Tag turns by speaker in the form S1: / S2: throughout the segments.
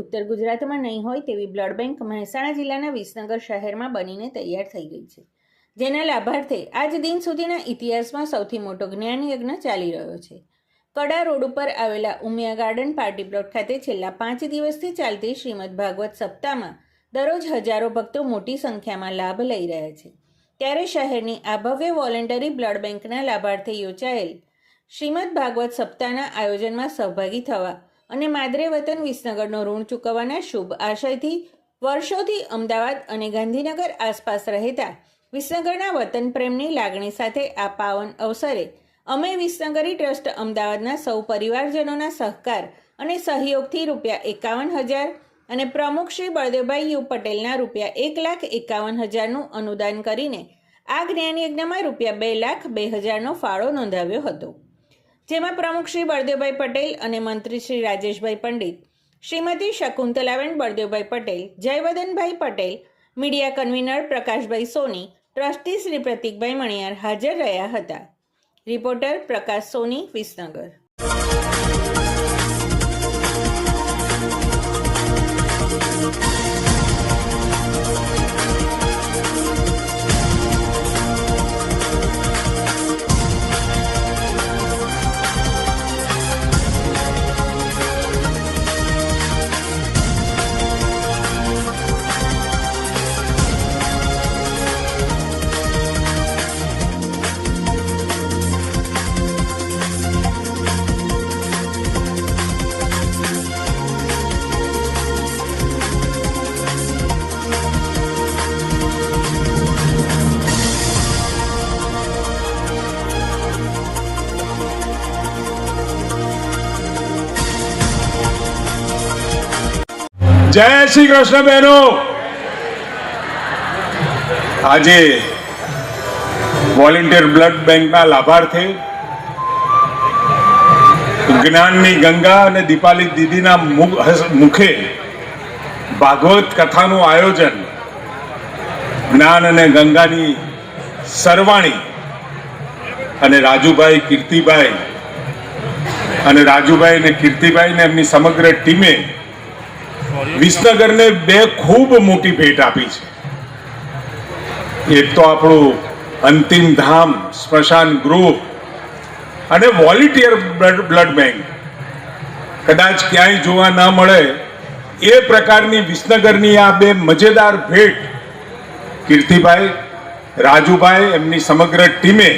S1: ઉત્તર ગુજરાતમાં નહીં હોય તેવી બ્લડ બેંક મહેસાણા જિલ્લાના વિસનગર શહેરમાં બનીને તૈયાર થઈ ગઈ છે, જેના લાભાર્થે આજ દિન સુધીના ઇતિહાસમાં સૌથી મોટો જ્ઞાન યજ્ઞ ચાલી રહ્યો છે. કડા રોડ ઉપર આવેલા ઉમિયા ગાર્ડન પાર્ટી પ્લોટ ખાતે છેલ્લા પાંચ દિવસથી ચાલતી શ્રીમદ ભાગવત સપ્તાહમાં દરરોજ હજારો ભક્તો મોટી સંખ્યામાં લાભ લઈ રહ્યા છે. ત્યારે શહેરની આ ભવ્ય વોલેન્ટરી બ્લડ બેંકના લાભાર્થે યોજાયેલ શ્રીમદ ભાગવત સપ્તાહના આયોજનમાં સહભાગી થવા અને માદરે વતન વિસનગરનો ઋણ ચૂકવવાના શુભ આશયથી વર્ષોથી અમદાવાદ અને ગાંધીનગર આસપાસ રહેતા વિસનગરના વતન પ્રેમની લાગણી સાથે આ પાવન અવસરે અમે વિસનગરી ટ્રસ્ટ અમદાવાદના સૌ પરિવારજનોના સહકાર અને સહયોગથી રૂપિયા એકાવન હજાર અને પ્રમુખ શ્રી બળદેવભાઈ યુ પટેલના રૂપિયા એક લાખ એકાવન હજારનું અનુદાન કરીને આ જ્ઞાનયજ્ઞમાં રૂપિયા બે લાખ બે હજારનો ફાળો નોંધાવ્યો હતો. જેમાં પ્રમુખ શ્રી બળદેવભાઈ પટેલ અને મંત્રી Shri Rajeshbhai Pandit, Shrimati Shakuntalaben Baldevbhai Patel, Jayvadanbhai Patel, media convener Prakashbhai Soni, trustee Shri Pratikbhai Maniyar હાજર રહ્યા હતા. રિપોર્ટર પ્રકાશ સોની, વિસનગર.
S2: જય શ્રી કૃષ્ણ બહેનો આજે વોલેન્ટિયર બ્લડ બેંકના લાભાર્થી જ્ઞાનની ગંગા અને દીપાલી દીદીના મુખ ભાગવત કથાનું આયોજન જ્ઞાન અને ગંગાની સરવાણી અને રાજુભાઈ કીર્તિભાઈ અને રાજુભાઈ અને કીર્તિભાઈ ને એમની સમગ્ર ટીમે વિસનગરને બે ખૂબ મોટી ભેટ આપી છે. એક તો આપણું અંતિમ ધામ સ્મશાન ગૃહ અને વોલેન્ટિયર બ્લડ બ્લડ બેંક. કદાચ ક્યાંય જોવા ના મળે એ પ્રકારની વિસનગરની આ બે મજેદાર ભેટ કીર્તિભાઈ, રાજુભાઈ એમની સમગ્ર ટીમે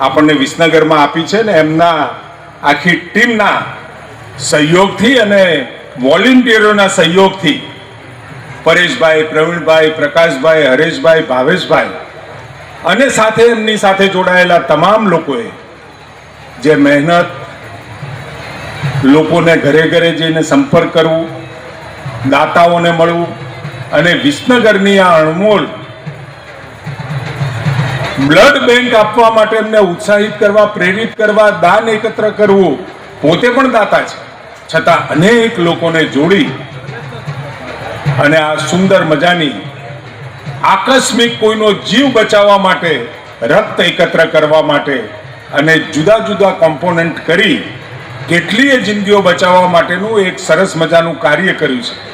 S2: આપણને વિસનગરમાં આપી છે ને એમના આખી ટીમના સહયોગથી અને વોલેન્ટિયરોના સહયોગથી પરેશભાઈ, પ્રવીણભાઈ, પ્રકાશભાઈ, હરેશભાઈ, ભાવેશભાઈ અને સાથે એમની સાથે જોડાયેલા તમામ લોકોએ જે મહેનત લોકોને ઘરે ઘરે જઈને સંપર્ક કરવું, દાતાઓને મળવું અને વિસનગરની આ અણમોલ બ્લડ બેંક આપવા માટે એમને ઉત્સાહિત કરવા, પ્રેરિત કરવા, દાન એકત્ર કરવું પોતે પણ દાતા છે. છતાં અનેક લોકોને જોડી અને આ સુંદર મજાની આકસ્મિક કોઈનો જીવ બચાવવા માટે, રક્ત એકત્ર કરવા માટે અને જુદા જુદા કોમ્પોનન્ટ કરી કેટલીય જિંદગીઓ બચાવવા માટેનું એક સરસ મજાનું કાર્ય કર્યું છે.